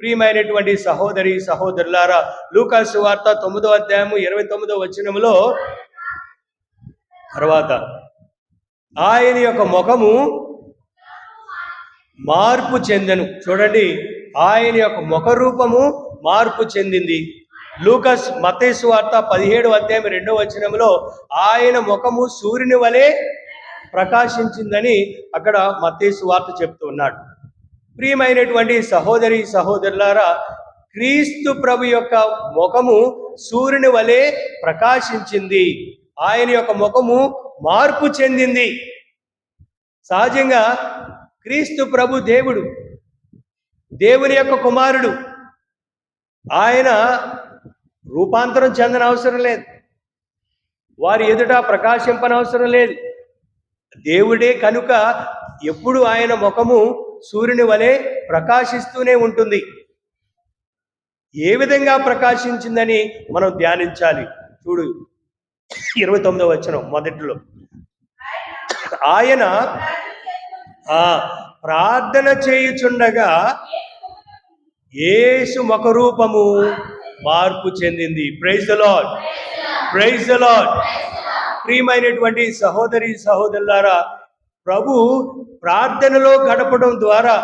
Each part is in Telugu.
ప్రియమైనటువంటి సహోదరి సహోదరులారా లూకాసు వార్త తొమ్మిదో అధ్యాయము ఇరవై తొమ్మిదో వచనములో తర్వాత ఆయన యొక్క ముఖము మార్పు చెందను. చూడండి ఆయన యొక్క ముఖ రూపము మార్పు చెందింది. లూకస్ మతేసు వార్త పదిహేడు అధ్యాయం రెండో వచనంలో ఆయన ముఖము సూర్యుని వలె ప్రకాశించిందని అక్కడ మతేసు వార్త చెప్తున్నాడు ప్రియమైనటువంటి సహోదరి సహోదరులారా క్రీస్తు ప్రభు యొక్క ముఖము సూర్యుని వలె ప్రకాశించింది. ఆయన యొక్క ముఖము మార్పు చెందింది. సహజంగా క్రీస్తు ప్రభు దేవుడు దేవుని యొక్క కుమారుడు. ఆయన రూపాంతరం చెందన అవసరం లేదు. వారి ఎదుట ప్రకాశింపనవసరం లేదు. దేవుడే కనుక ఎప్పుడు ఆయన ముఖము సూర్యుని వలె ప్రకాశిస్తూనే ఉంటుంది. ఏ విధంగా ప్రకాశించిందని మనం ధ్యానించాలి? చూడు. ఇరవై తొమ్మిదవ వచనం మొదట్లో. ఆయన ఆ ప్రార్థన చేయుచుండగా యేసు ముఖ రూపము మార్పు చెందింది. Praise the Lord praise the Lord ప్రియమైనటువంటి సహోదరి సహోదరులారా ప్రభు ప్రార్థనలో గడపడం ద్వారా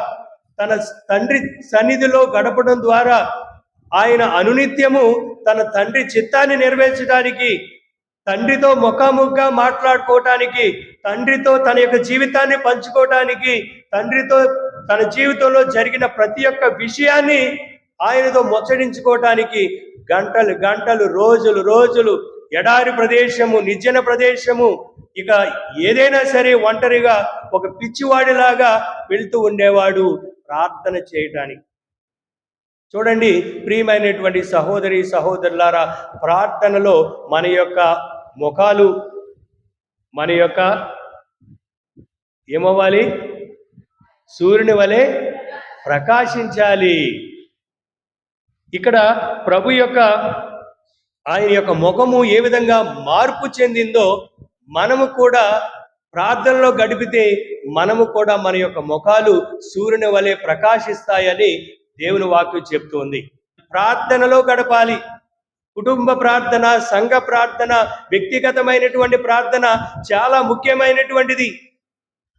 తన తండ్రి సన్నిధిలో గడపడం ద్వారా ఆయన అనునిత్యము తన తండ్రి చిత్తాన్ని నెరవేర్చడానికి తండ్రితో ముఖాముఖిగా మాట్లాడుకోవటానికి తండ్రితో తన యొక్క జీవితాన్ని పంచుకోవటానికి తండ్రితో తన జీవితంలో జరిగిన ప్రతి ఒక్క విషయాన్ని ఆయనతో ముచ్చడించుకోవటానికి గంటలు గంటలు రోజులు రోజులు ఎడారి ప్రదేశము నిర్జన ప్రదేశము ఇక ఏదైనా సరే ఒంటరిగా ఒక పిచ్చివాడిలాగా వెళ్తూ ఉండేవాడు ప్రార్థన చేయటానికి. చూడండి ప్రియమైనటువంటి సహోదరి సహోదరులారా ప్రార్థనలో మన యొక్క ముఖాలు మన యొక్క ఏమవ్వాలి? సూర్యుని వలె ప్రకాశించాలి. ఇక్కడ ప్రభు యొక్క ఆయన యొక్క ముఖము ఏ విధంగా మార్పు చెందిందో మనము కూడా ప్రార్థనలో గడిపితే మనము కూడా మన యొక్క ముఖాలు సూర్యుని వలె ప్రకాశిస్తాయని దేవుని వాక్యం చెప్తోంది. ప్రార్థనలో గడపాలి. కుటుంబ ప్రార్థన సంఘ ప్రార్థన వ్యక్తిగతమైనటువంటి ప్రార్థన చాలా ముఖ్యమైనటువంటిది.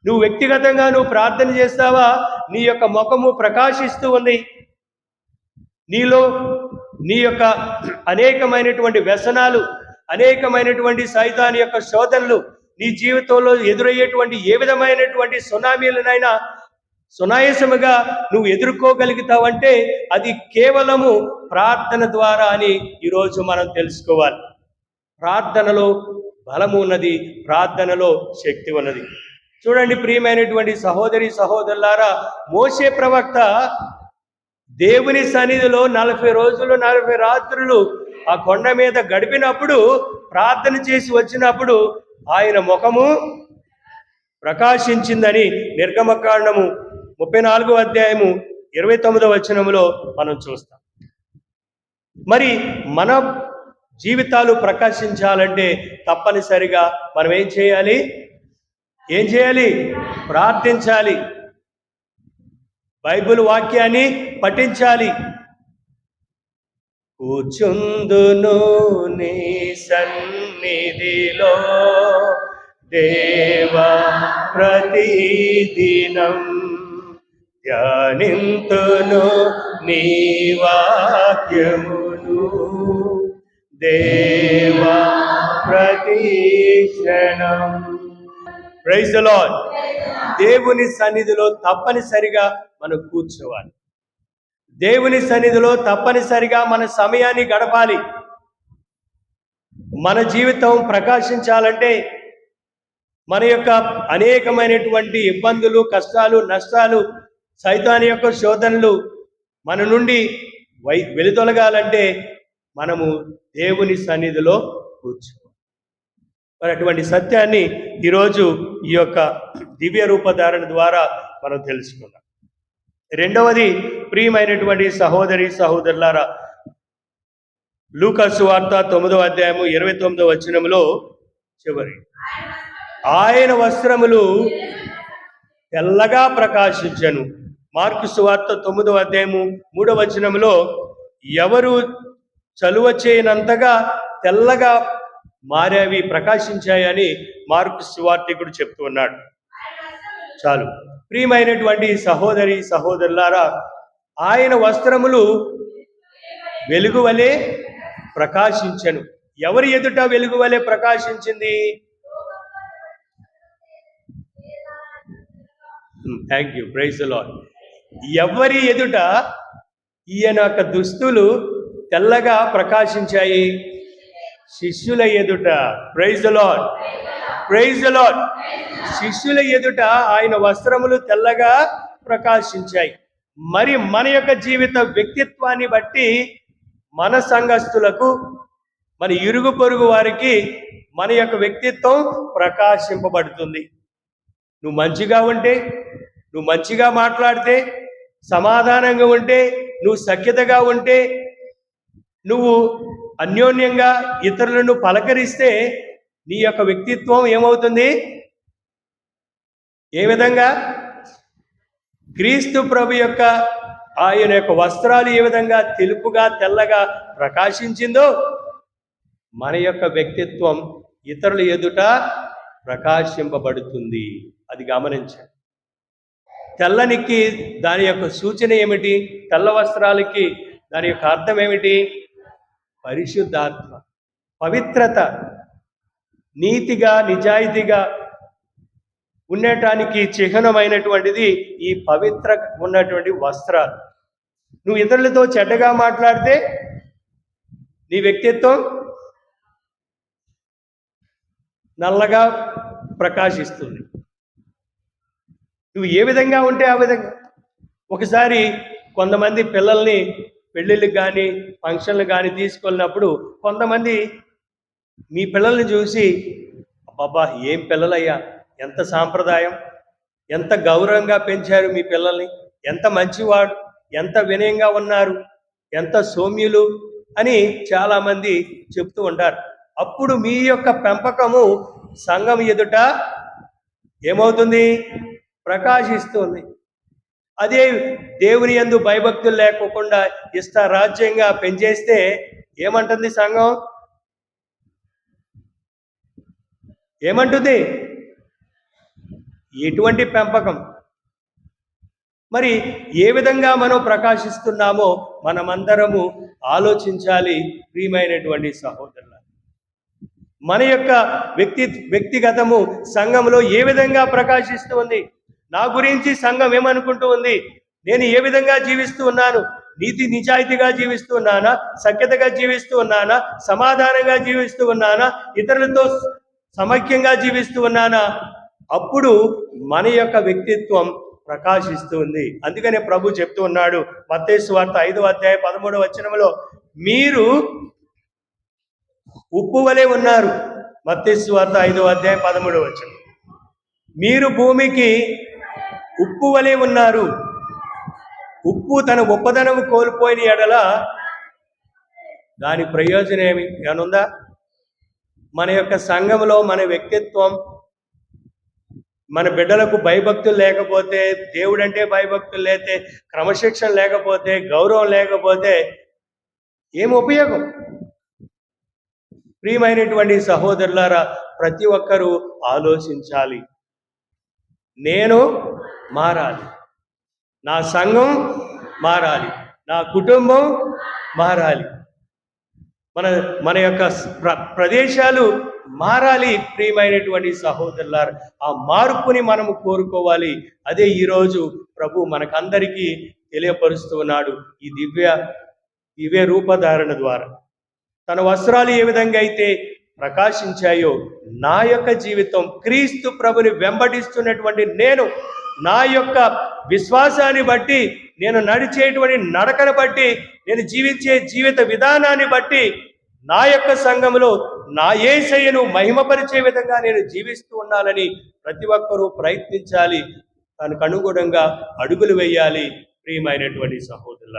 నువ్వు వ్యక్తిగతంగా నువ్వు ప్రార్థన చేస్తావా? నీ యొక్క ముఖము ప్రకాశిస్తూ ఉంది. నీలో నీ యొక్క అనేకమైనటువంటి వ్యసనాలు అనేకమైనటువంటి సైతాన్ యొక్క శోధనలు నీ జీవితంలో ఎదురయ్యేటువంటి ఏ విధమైనటువంటి సునామీలనైనా సునాయాసముగా నువ్వు ఎదుర్కోగలుగుతావంటే అది కేవలము ప్రార్థన ద్వారా అని ఈరోజు మనం తెలుసుకోవాలి. ప్రార్థనలో బలము ఉన్నది ప్రార్థనలో శక్తి ఉన్నది. చూడండి ప్రియమైనటువంటి సహోదరి సహోదరులారా మోసే ప్రవక్త దేవుని సన్నిధిలో నలభై రోజులు నలభై రాత్రులు ఆ కొండ మీద గడిపినప్పుడు ప్రార్థన చేసి వచ్చినప్పుడు ఆయన ముఖము ప్రకాశించిందని నిర్గమకాండము ముప్పై నాలుగో అధ్యాయము ఇరవై తొమ్మిదో వచనములో మనం చూస్తాం. మరి మన జీవితాలు ప్రకాశించాలంటే తప్పనిసరిగా మనం ఏం చేయాలి? ఏం చేయాలి? ప్రార్థించాలి. బైబిల్ వాక్యాన్ని పఠించాలి. కూర్చుందును నీ సన్నిధిలో దేవా ప్రతిదినం. ధ్యానింతును నీ వాక్యమును. దేవా ప్రతిక్షణం. ప్రైజ్ ద లార్డ్ దేవుని సన్నిధిలో తప్పనిసరిగా మనం కూర్చోవాలి. దేవుని సన్నిధిలో తప్పనిసరిగా మన సమయాన్ని గడపాలి. మన జీవితం ప్రకాశించాలంటే మన యొక్క అనేకమైనటువంటి ఇబ్బందులు కష్టాలు నష్టాలు సైతాన్ యొక్క శోధనలు మన నుండి వై వెలుతొలగాలంటే మనము దేవుని సన్నిధిలో కూర్చోవాలి. మరి అటువంటి సత్యాన్ని ఈరోజు ఈ యొక్క దివ్య రూపధారణ ద్వారా మనం తెలుసుకున్నాం. రెండవది ప్రియమైనటువంటి సహోదరి సహోదరులారా లూకాసు వార్త తొమ్మిదవ అధ్యాయము ఇరవై తొమ్మిదవ వచనములో చివరి. ఆయన వస్త్రములు తెల్లగా ప్రకాశించను. మార్కు సువార్త తొమ్మిదవ అధ్యాయము మూడవ వచనంలో ఎవరు చలువ చేయనంతగా తెల్లగా మారేవి ప్రకాశించాయని మార్కు సువార్తికుడు చెప్తూ ఉన్నాడు. చాలు. ప్రియమైనటువంటి సహోదరి సహోదరులారా ఆయన వస్త్రములు వెలుగు వలె ప్రకాశించను. ఎవరి ఎదుట వెలుగు వలె ప్రకాశించింది థ్యాంక్ యూ ప్రైజ్ లాడ్ ఎవరి ఎదుట ఈయన యొక్క దుస్తులు తెల్లగా ప్రకాశించాయి? శిష్యుల ఎదుట. ప్రైజ్ లాడ్ ప్రైజ్ లాడ్ శిష్యుల ఎదుట ఆయన వస్త్రములు తెల్లగా ప్రకాశించాయి. మరి మన యొక్క జీవిత వ్యక్తిత్వాన్ని బట్టి మన సంఘస్థులకు మన ఇరుగు పొరుగు వారికి మన యొక్క వ్యక్తిత్వం ప్రకాశింపబడుతుంది. నువ్వు మంచిగా ఉంటే నువ్వు మంచిగా మాట్లాడితే సమాధానంగా ఉంటే నువ్వు సఖ్యతగా ఉంటే నువ్వు అన్యోన్యంగా ఇతరులను పలకరిస్తే నీ యొక్క వ్యక్తిత్వం ఏమవుతుంది? ఏ విధంగా? క్రీస్తు ప్రభు యొక్క ఆయన యొక్క వస్త్రాలు ఏ విధంగా తెలుపుగా తెల్లగా ప్రకాశించిందో మన యొక్క వ్యక్తిత్వం ఇతరుల ఎదుట ప్రకాశింపబడుతుంది. అది గమనించండి. తెల్లనికి దాని యొక్క సూచన ఏమిటి? తెల్ల వస్త్రాలకి దాని యొక్క అర్థం ఏమిటి? పరిశుద్ధాత్మ పవిత్రత. నీతిగా నిజాయితీగా ఉండటానికి చిహ్నమైనటువంటిది ఈ పవిత్ర ఉన్నటువంటి వస్త్రాలు. నువ్వు ఇతరులతో చెడ్డగా మాట్లాడితే నీ వ్యక్తిత్వం నల్లగా ప్రకాశిస్తుంది. నువ్వు ఏ విధంగా ఉంటే ఆ విధంగా. ఒకసారి కొంతమంది పిల్లల్ని పెళ్ళిళ్ళకి కానీ ఫంక్షన్లు కానీ తీసుకెళ్ళినప్పుడు కొంతమంది మీ పిల్లల్ని చూసి అబ్బాబా ఏం పిల్లలయ్యా? ఎంత సాంప్రదాయం ఎంత గౌరవంగా పెంచారు మీ పిల్లల్ని ఎంత మంచివాడు ఎంత వినయంగా ఉన్నారు ఎంత సౌమ్యులు అని చాలామంది చెప్తూ ఉంటారు. అప్పుడు మీ యొక్క పెంపకము సంఘం ఎదుట ఏమవుతుంది? ప్రకాశిస్తుంది. అదే దేవుని యందు భయభక్తులు లేకోకుండా ఇష్ట రాజ్యంగా పెంచేస్తే ఏమంటుంది సంఘం? ఏమంటుంది? ఎటువంటి పెంపకం? మరి ఏ విధంగా మనం ప్రకాశిస్తున్నామో మనమందరము ఆలోచించాలి ప్రియమైనటువంటి సహోదరుల మన యొక్క వ్యక్తి వ్యక్తిగతము సంఘంలో ఏ విధంగా ప్రకాశిస్తుంది నా గురించి సంఘం ఏమనుకుంటూ ఉంది? నేను ఏ విధంగా జీవిస్తూ ఉన్నాను? నీతి నిజాయితీగా జీవిస్తూ ఉన్నానా? సఖ్యతగా జీవిస్తూ ఉన్నానా? సమాధానంగా జీవిస్తూ ఉన్నానా? ఇతరులతో సమైక్యంగా జీవిస్తూ ఉన్నానా? అప్పుడు మన యొక్క వ్యక్తిత్వం ప్రకాశిస్తుంది. అందుకనే ప్రభు చెప్తూ ఉన్నాడు మత్తేసు వార్త ఐదవ అధ్యాయ పదమూడవ వచనంలో మీరు ఉప్పు వలె ఉన్నారు. మత్తేసు వార్త ఐదవ అధ్యాయం పదమూడవ వచనం. మీరు భూమికి ఉప్పు వలె ఉన్నారు. ఉప్పు తన ఉప్పదనము కోల్పోయిన ఎడల దాని ప్రయోజనం ఏమి? ఏమనుందా? మన యొక్క సంఘంలో మన వ్యక్తిత్వం మన బిడ్డలకు భయభక్తులు లేకపోతే దేవుడంటే భయభక్తులు లేతే క్రమశిక్షణ లేకపోతే గౌరవం లేకపోతే ఏం ఉపయోగం? ప్రియమైనటువంటి సహోదరులారా ప్రతి ఒక్కరూ ఆలోచించాలి. నేను మారాలి. నా సంఘం మారాలి. నా కుటుంబం మారాలి. మన మన యొక్క ప్ర- ప్రదేశాలు మారాలి ప్రియమైనటువంటి సహోదరులారు. ఆ మార్పుని మనము కోరుకోవాలి. అదే ఈరోజు ప్రభు మనకందరికీ తెలియపరుస్తూ ఉన్నాడు ఈ దివ్య దివ్య రూపధారణ ద్వారా. తన వస్త్రాలు ఏ విధంగా అయితే ప్రకాశించాయో నా యొక్క జీవితం క్రీస్తు ప్రభుని వెంబడిస్తున్నటువంటి నేను నా యొక్క విశ్వాసాన్ని బట్టి నేను నడిచేటువంటి నడకను బట్టి నేను జీవించే జీవిత విధానాన్ని బట్టి నా యొక్క సంఘములో నా ఏసయ్యను మహిమపరిచే విధంగా నేను జీవిస్తూ ఉండాలని ప్రతి ఒక్కరూ ప్రయత్నించాలి. దానికి అనుగుణంగా అడుగులు వేయాలి. ప్రియమైనటువంటి సహోదరుల